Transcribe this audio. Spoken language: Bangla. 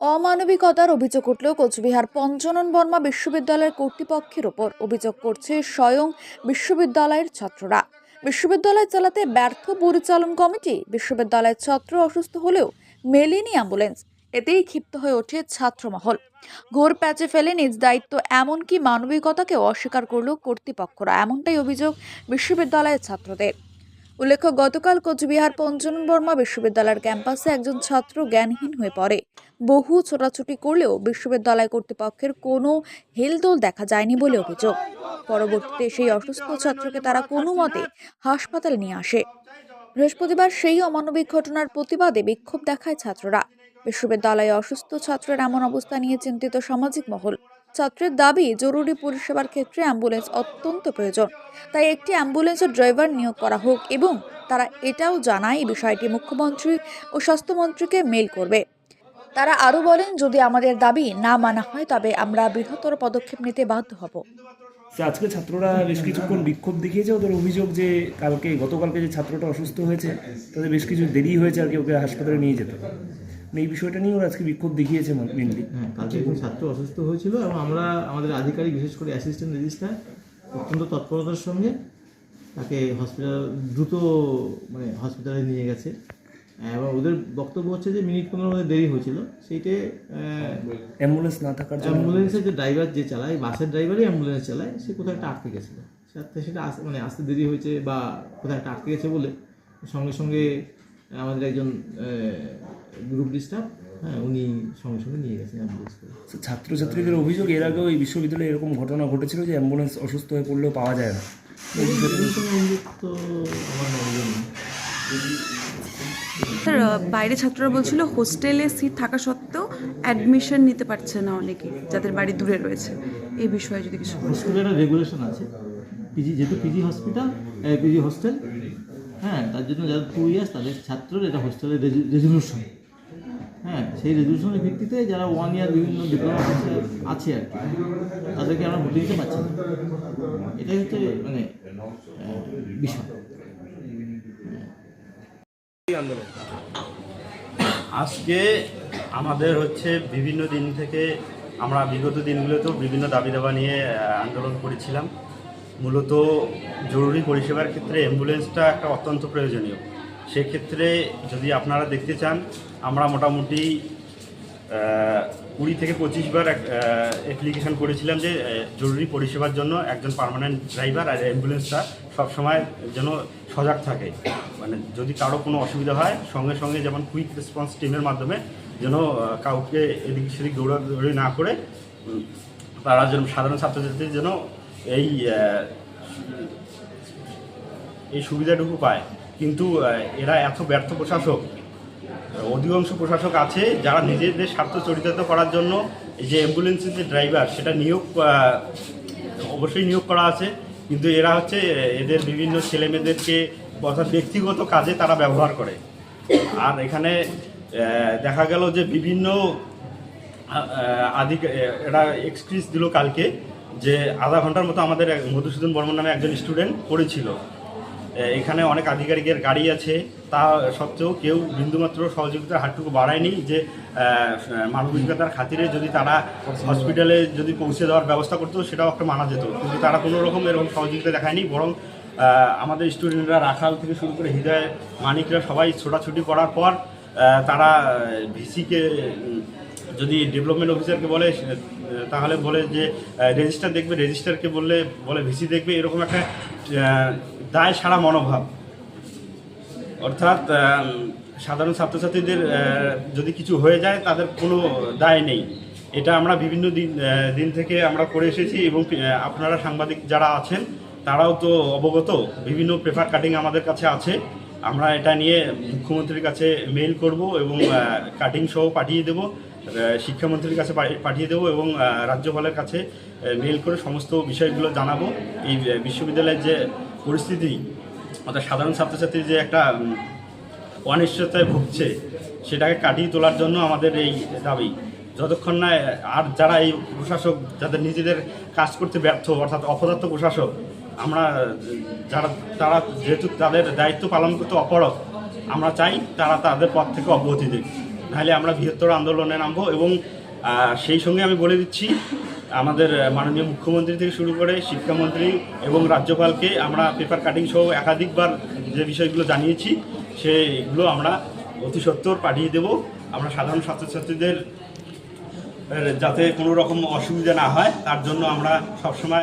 অমানবিকতার অভিযোগ উঠল কোচবিহার পঞ্চনন বর্মা বিশ্ববিদ্যালয়ের কর্তৃপক্ষের ওপর অভিযোগ করছে স্বয়ং বিশ্ববিদ্যালয়ের ছাত্ররা। বিশ্ববিদ্যালয় চালাতে ব্যর্থ পরিচালন কমিটি বিশ্ববিদ্যালয়ের ছাত্র অসুস্থ হলেও মেলেনি অ্যাম্বুলেন্স। এতেই ক্ষিপ্ত হয়ে ওঠে ছাত্রমহল। ঘোর প্যাচে ফেলে নিজ দায়িত্ব এমনকি মানবিকতাকে অস্বীকার করল কর্তৃপক্ষরা। এমনটাই অভিযোগ বিশ্ববিদ্যালয়ের ছাত্রদের। উল্লেখ্য, গতকাল কোচবিহার পঞ্চনন বর্মা বিশ্ববিদ্যালয়ের ক্যাম্পাসে একজন ছাত্র জ্ঞানহীন হয়ে পড়ে। বহু ছোটাছুটি করলেও বিশ্ববিদ্যালয় কর্তৃপক্ষের কোনো হেলদোল দেখা যায়নি বলে অভিযোগ। পরবর্তীতে সেই অসুস্থ ছাত্রকে তারা কোনো মতে হাসপাতালে নিয়ে আসে। বৃহস্পতিবার সেই অমানবিক ঘটনার প্রতিবাদে বিক্ষোভ দেখায় ছাত্ররা। বিশ্ববিদ্যালয়ে অসুস্থ ছাত্রের এমন অবস্থা নিয়ে চিন্তিত সামাজিক মহল। ছাত্রের দাবি, জরুরি পরিষেবার ক্ষেত্রে অ্যাম্বুলেন্স অত্যন্ত প্রয়োজন। তাই একটি অ্যাম্বুলেন্সের ড্রাইভার নিয়োগ করা হোক এবং তারা এটাও জানায় এই বিষয়টি মুখ্যমন্ত্রী ও স্বাস্থ্যমন্ত্রীকে মেল করবে। তারা আরও বলেন, যদি আমাদের দাবি না মানা হয়, তবে আমরা বৃহত্তর পদক্ষেপ নিতে বাধ্য হব। আজকে ছাত্ররা বেশ কিছুক্ষণ বিক্ষোভ দেখিয়েছে ওদের অভিযোগ যে কালকে, গতকালকে যে ছাত্রটা অসুস্থ হয়েছে, তাদের বেশ কিছু দেরি হয়েছে আর কি ওকে হাসপাতালে নিয়ে যেতে এই বিষয়টা নিয়ে ওরা আজকে বিক্ষোভ দেখিয়েছে মেনলি হ্যাঁ কালকে একজন ছাত্র অসুস্থ হয়েছিল এবং আমরা আমাদের আধিকারিক বিশেষ করে অ্যাসিস্ট্যান্ট রেজিস্ট্রার অত্যন্ত তৎপরতার সঙ্গে তাকে হসপিটাল দ্রুত মানে হসপিটালে নিয়ে গেছে। এবং ওদের বক্তব্য হচ্ছে যে মিনিট পনেরো মধ্যে দেরি হয়েছিল। সেইটে অ্যাম্বুলেন্স না থাকার অ্যাম্বুলেন্সের যে ড্রাইভার যে চালায় বাসের ড্রাইভারই অ্যাম্বুলেন্স চালায় সে কোথাও একটা আটকে গেছিল। সেটা আস- মানে আসতে দেরি হয়েছে বা কোথাও একটা আটকে গেছে বলে সঙ্গে সঙ্গে আমাদের একজন গ্রুপ ডিস্টার্ব হ্যাঁ উনি সঙ্গে সঙ্গে নিয়ে গেছেন অ্যাম্বুলেন্স করে। ছাত্রছাত্রীদের অভিযোগ এর আগেও এই বিশ্ববিদ্যালয়ে এরকম ঘটনা ঘটেছিল যে অ্যাম্বুলেন্স অসুস্থ হয়ে পড়লেও পাওয়া যায় না? স্যার বাইরে ছাত্ররা বলছিল হোস্টেলে সিট থাকা সত্ত্বেও অ্যাডমিশন নিতে পারছে না অনেকে যাদের বাড়ি দূরে রয়েছে। এই বিষয়ে যদি কিছু হোস্টেলের রেগুলেশন আছে। পিজি যেহেতু পিজি হসপিটাল পিজি হোস্টেল হ্যাঁ তার জন্য যারা টু ইয়ার্স তাদের ছাত্রর এটা হোস্টেলের রেজলিউশন হ্যাঁ সেই রেজলিউশনের ভিত্তিতে যারা ওয়ান ইয়ার বিভিন্ন ডিপ্লোমা আছে আর কি, তাদেরকে আমরা ভর্তি দিতে পারছি না। এটাই হচ্ছে মানে বিষয়। আজকে আমাদের হচ্ছে বিভিন্ন দিন থেকে আমরা বিগত দিনগুলোতেও বিভিন্ন দাবি দাবা নিয়ে আন্দোলন করেছিলাম। মূলত জরুরি পরিষেবার ক্ষেত্রে অ্যাম্বুলেন্সটা একটা অত্যন্ত প্রয়োজনীয়। সেক্ষেত্রে যদি আপনারা দেখতে চান, আমরা মোটামুটি কুড়ি থেকে পঁচিশ বার অ্যাপ্লিকেশন করেছিলাম যে জরুরি পরিষেবার জন্য একজন পার্মানেন্ট ড্রাইভার আর অ্যাম্বুলেন্সটা সবসময় যেন সজাগ থাকে। মানে যদি কারও কোনো অসুবিধা হয়, সঙ্গে সঙ্গে যেমন কুইক রেসপন্স টিমের মাধ্যমে যেন কাউকে এদিক সেদিক দৌড়াদৌড়ি না করে তারা যেন সাধারণ ছাত্রছাত্রী যেন এই এই সুবিধাটুকু পায়। কিন্তু এরা এত ব্যর্থ প্রশাসক, অধিকাংশ প্রশাসক আছে যারা নিজেদের স্বার্থ চরিতার্থ করার জন্য যে অ্যাম্বুলেন্সের যে ড্রাইভার, সেটা নিয়োগ অবশ্যই নিয়োগ করা আছে। কিন্তু এরা হচ্ছে, এদের বিভিন্ন ছেলেমেয়েদেরকে অর্থাৎ ব্যক্তিগত কাজে তারা ব্যবহার করে। আর এখানে দেখা গেল যে বিভিন্ন আধিক, এরা এক্সকিউজ দিল কালকে। যে আধা ঘণ্টার মতো আমাদের মধুসূদন বর্মন নামে একজন স্টুডেন্ট পড়েছিল। এখানে অনেক আধিকারিকের গাড়ি আছে। তা সত্ত্বেও কেউ বিন্দুমাত্র সহযোগিতার হাতটুকু বাড়ায়নি যে মানবিকতার খাতিরে যদি তারা হসপিটালে যদি পৌঁছে দেওয়ার ব্যবস্থা করতো, সেটাও একটা মানা যেত। কিন্তু তারা কোনো রকম এরকম সহযোগিতা দেখায়নি, বরং আমাদের স্টুডেন্টরা রাখাল থেকে শুরু করে হৃদয় মানিকরা সবাই ছোটাছুটি করার পর তারা ভিসিকে যদি ডেভেলপমেন্ট অফিসারকে বলে তাহলে বলে যে রেজিস্টার দেখবে রেজিস্টারকে বললে, বলে ভিসি দেখবে, এরকম একটা দায় সারা মনোভাব। অর্থাৎ সাধারণ ছাত্রছাত্রীদের যদি কিছু হয়ে যায়, তাদের কোনো দায় নেই। এটা আমরা বিভিন্ন দিন দিন থেকে আমরা করে এসেছি এবং আপনারা সাংবাদিক যারা আছেন, তারাও তো অবগত। বিভিন্ন পেপার কাটিং আমাদের কাছে আছে। আমরা এটা নিয়ে মুখ্যমন্ত্রীর কাছে মেইল করব এবং কাটিং সহ পাঠিয়ে দেব। শিক্ষামন্ত্রীর কাছে পাঠিয়ে দেবো এবং রাজ্যপালের কাছে মেইল করে সমস্ত বিষয়গুলো জানাব। এই বিশ্ববিদ্যালয়ের যে পরিস্থিতি, অর্থাৎ সাধারণ ছাত্রছাত্রীর যে একটা অনিশ্চয়তায় ভুগছে, সেটাকে কাটিয়ে তোলার জন্য আমাদের এই দাবি। যতক্ষণ না আর যারা এই প্রশাসক, যাদের নিজেদের কাজ করতে ব্যর্থ, অর্থাৎ অপদার্থ প্রশাসক, আমরা যারা, তারা যেহেতু তাদের দায়িত্ব পালন করতে অপরক আমরা চাই তারা তাদের পথ থেকে অব্যাহতি দেবে নাহলে আমরা বৃহত্তর আন্দোলনে নামবো এবং সেই সঙ্গে আমি বলে দিচ্ছি, আমাদের মাননীয় মুখ্যমন্ত্রী থেকে শুরু করে শিক্ষামন্ত্রী এবং রাজ্যপালকে আমরা পেপার কাটিং সহ একাধিকবার যে বিষয়গুলো জানিয়েছি, সেগুলো আমরা অতি সত্বর পাঠিয়ে দেব। আমরা সাধারণ ছাত্রছাত্রীদের যাতে কোনো রকম অসুবিধা না হয়, তার জন্য আমরা সবসময়